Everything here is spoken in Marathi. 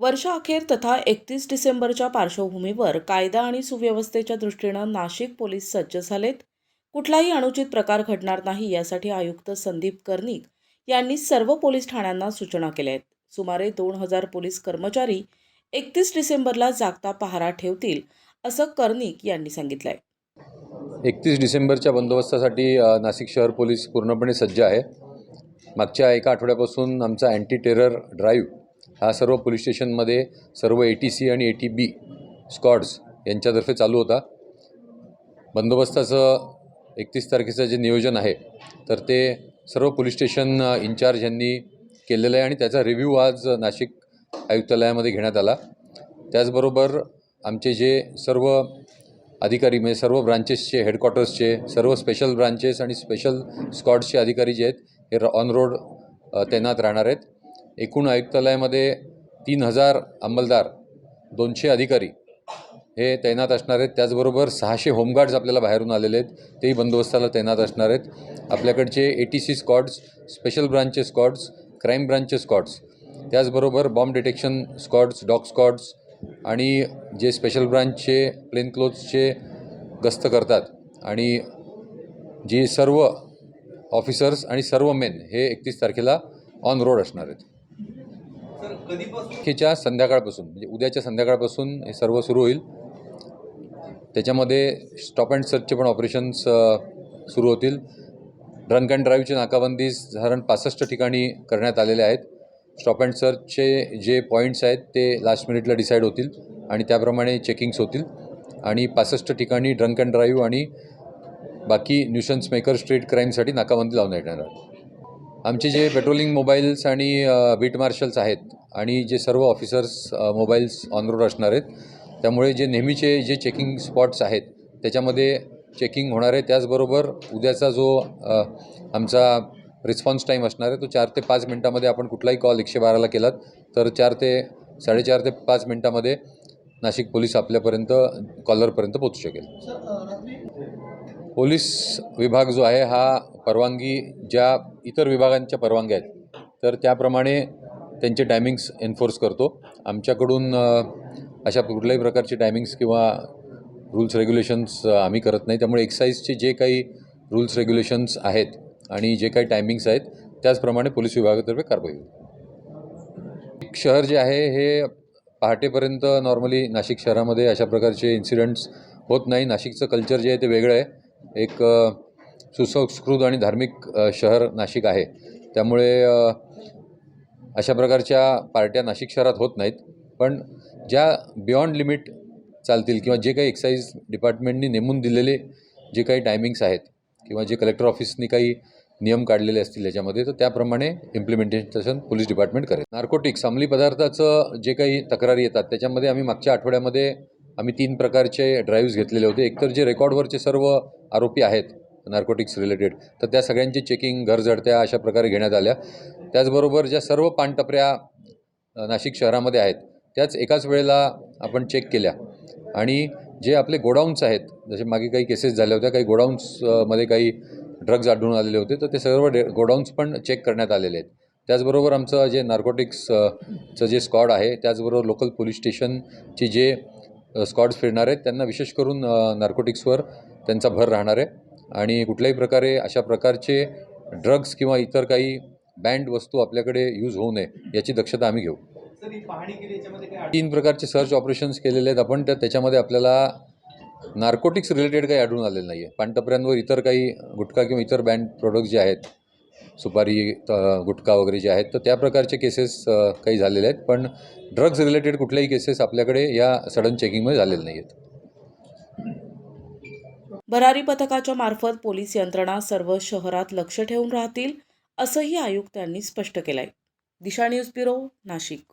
वर्षाअखेर तथा एकतीस डिसेंबरच्या पार्श्वभूमीवर कायदा आणि सुव्यवस्थेच्या दृष्टीनं नाशिक पोलीस सज्ज झालेत. कुठलाही अनुचित प्रकार घडणार नाही यासाठी आयुक्त संदीप कर्णिक यांनी सर्व पोलीस ठाण्यांना सूचना केल्या आहेत. सुमारे दोन हजार पोलीस कर्मचारी एकतीस डिसेंबरला जागता पहारा ठेवतील असं कर्णिक यांनी सांगितलंय. एकतीस डिसेंबरच्या बंदोबस्तासाठी नाशिक शहर पोलीस पूर्णपणे सज्ज आहे. मागच्या एका आठवड्यापासून आमचा अँटी टेरर ड्राईव्ह हा सर्व पोलीस स्टेशनमध्ये सर्व ए टी सी आणि ए टी बी स्कॉड्स यांच्यातर्फे चालू होता. बंदोबस्ताचं एकतीस तारखेचं जे नियोजन आहे तर ते सर्व पोलीस स्टेशन इन्चार्ज यांनी केलेलं आहे आणि त्याचा रिव्ह्यू आज नाशिक आयुक्तालयामध्ये घेण्यात आला. त्याचबरोबर आमचे जे सर्व अधिकारी म्हणजे सर्व ब्रांचेसचे हेडक्वार्टर्सचे सर्व स्पेशल ब्रांचेस आणि स्पेशल स्क्वॉड्सचे अधिकारी जे आहेत हे ऑन रोड तैनात राहणार आहेत. एकूण आयुक्तालयामध्ये तीन हजार अंमलदार दोनशे अधिकारी हे तैनात असणार आहेत. त्याचबरोबर सहाशे होमगार्ड्स आपल्याला बाहेरून आलेले आहेत. तेही बंदोबस्ताला तैनात असणार आहेत. आपल्याकडचे A T C squads special ब्रांचचे squads crime ब्रांचचे स्कॉड्स त्याचबरोबर bomb detection squads dog squads आणि जे स्पेशल ब्रांचचे प्लेन क्लोथ्सचे गस्त करतात आणि जी सर्व ऑफिसर्स आणि सर्व मेन हे एकतीस तारखेला ऑन रोड असणार आहेत. तारखेच्या संध्याकाळपासून म्हणजे उद्याच्या संध्याकाळपासून हे सर्व सुरू होईल. त्याच्यामध्ये स्टॉप अँड सर्चचे पण ऑपरेशन्स सुरू होतील. ड्रंक अँड ड्राईव्हचे नाकाबंदी साधारण पासष्ट ठिकाणी करण्यात आलेले आहेत. स्टॉप अँड सर्चचे जे पॉईंट्स आहेत ते लास्ट मिनिटला डिसाईड होतील आणि त्याप्रमाणे चेकिंग्स होतील. आणि पासष्ट ठिकाणी ड्रंक अँड ड्राईव्ह आणि बाकी न्यूशन्स मेकर स्ट्रीट क्राईमसाठी नाकाबंदी लावण्यात येणार आहे. आमचे जे पेट्रोलिंग मोबाईल्स आणि बीट मार्शल्स आहेत आणि जे सर्व ऑफिसर्स मोबाईल्स ऑन रोड असणार आहेत त्यामुळे जे नेहमीचे जे चेकिंग स्पॉट्स आहेत त्याच्यामध्ये चेकिंग होणार आहे. त्याचबरोबर उद्याचा जो आमचा रिस्पॉन्स टाईम असणार आहे तो चार ते पाच मिनटामध्ये आपण कुठलाही कॉल एकशे बाराला केलात तर चार ते साडेचार ते पाच मिनटामध्ये नाशिक पोलीस आपल्यापर्यंत कॉलरपर्यंत पोचू शकेल. पोलीस विभाग जो आहे हा परवानगी ज्या इतर विभागांच्या परवानग्या आहेत तर त्याप्रमाणे त्यांचे टायमिंग्स एन्फोर्स करतो. आमच्याकडून अशा कुठल्याही प्रकारचे टायमिंग्स किंवा रूल्स रेग्युलेशन्स आम्ही करत नाही. त्यामुळे एक्साईजचे जे काही रूल्स रेग्युलेशन्स आहेत आणि जे काही टायमिंग्स आहेत त्याचप्रमाणे पोलीस विभागातर्फे कारवाई होईल. एक शहर जे आहे हे पहाटेपर्यंत नॉर्मली नाशिक शहरामध्ये अशा प्रकारचे इन्सिडेंट्स होत नाही. नाशिकचं कल्चर जे आहे ते वेगळं आहे. एक सुसंस्कृत आणि धार्मिक शहर नाशिक आहे. त्यामुळे अशा प्रकारच्या पार्ट्या नाशिक शहरात होत नाहीत. पण ज्या बियॉन्ड लिमिट चालतील किंवा जे काही एक्साईज डिपार्टमेंटनी नेमून दिलेले जे काही टायमिंग्स आहेत किंवा जे कलेक्टर ऑफिसनी काही नियम काढलेले असतील याच्यामध्ये तर त्याप्रमाणे इम्प्लिमेंटेशन पोलीस डिपार्टमेंट करेल. नार्कोटिक्स अंमली पदार्थाचं जे काही तक्रारी येतात त्याच्यामध्ये आम्ही मागच्या आठवड्यामध्ये आम्ही तीन प्रकारचे ड्राईव्ह्स घेतलेले होते. एकतर जे रेकॉर्डवरचे सर्व आरोपी आहेत नार्कोटिक्स रिलेटेड तर त्या सगळ्यांची चेकिंग घर जडत्या अशा प्रकारे घेण्यात आल्या. त्याचबरोबर ज्या सर्व पानटपऱ्या नाशिक शहरामध्ये आहेत त्याच एकाच वेळेला आपण चेक केल्या. आणि जे आपले गोडाऊन्स आहेत जसे मागे काही केसेस झाल्या होत्या काही गोडाऊन्समध्ये काही ड्रग्ज आढळून आलेले होते तर ते सर्व डे गोडाऊन्स पण चेक करण्यात आलेले आहेत. त्याचबरोबर आमचं जे नार्कोटिक्सचं जे स्कॉड आहे त्याचबरोबर लोकल पोलीस स्टेशनची जे स्कॉड्स फिरणार आहेत त्यांना विशेष करून नार्कोटिक्सवर त्यांचा भर राहणार आहे. आणि कुठल्याही प्रकारे अशा प्रकारचे ड्रग्ज किंवा इतर काही बँड वस्तू आपल्याकडे यूज होऊ नये याची दक्षता आम्ही घेऊ. तीन प्रकारचे सर्च ऑपरेशन्स केलेले आहेत आपण तर त्याच्यामध्ये आपल्याला नार्कोटिक्स रिलेटेड काही आढळून आलेलं नाही आहे पानटपऱ्यांवर इतर काही गुटखा किंवा इतर बँड प्रोडक्ट्स जे आहेत सुपारी गुटखा वगैरे जे आहेत तर त्या प्रकारचे केसेस काही झालेले आहेत. पण ड्रग्ज रिलेटेड कुठल्याही केसेस आपल्याकडे या सडन चेकिंगमध्ये झालेले नाही आहेत भरारी पथकाच्या मार्फत पोलीस यंत्रणा सर्व शहरात लक्ष ठेवून राहतील असंही आयुक्तांनी स्पष्ट केलंय. Disha news bureau Nashik.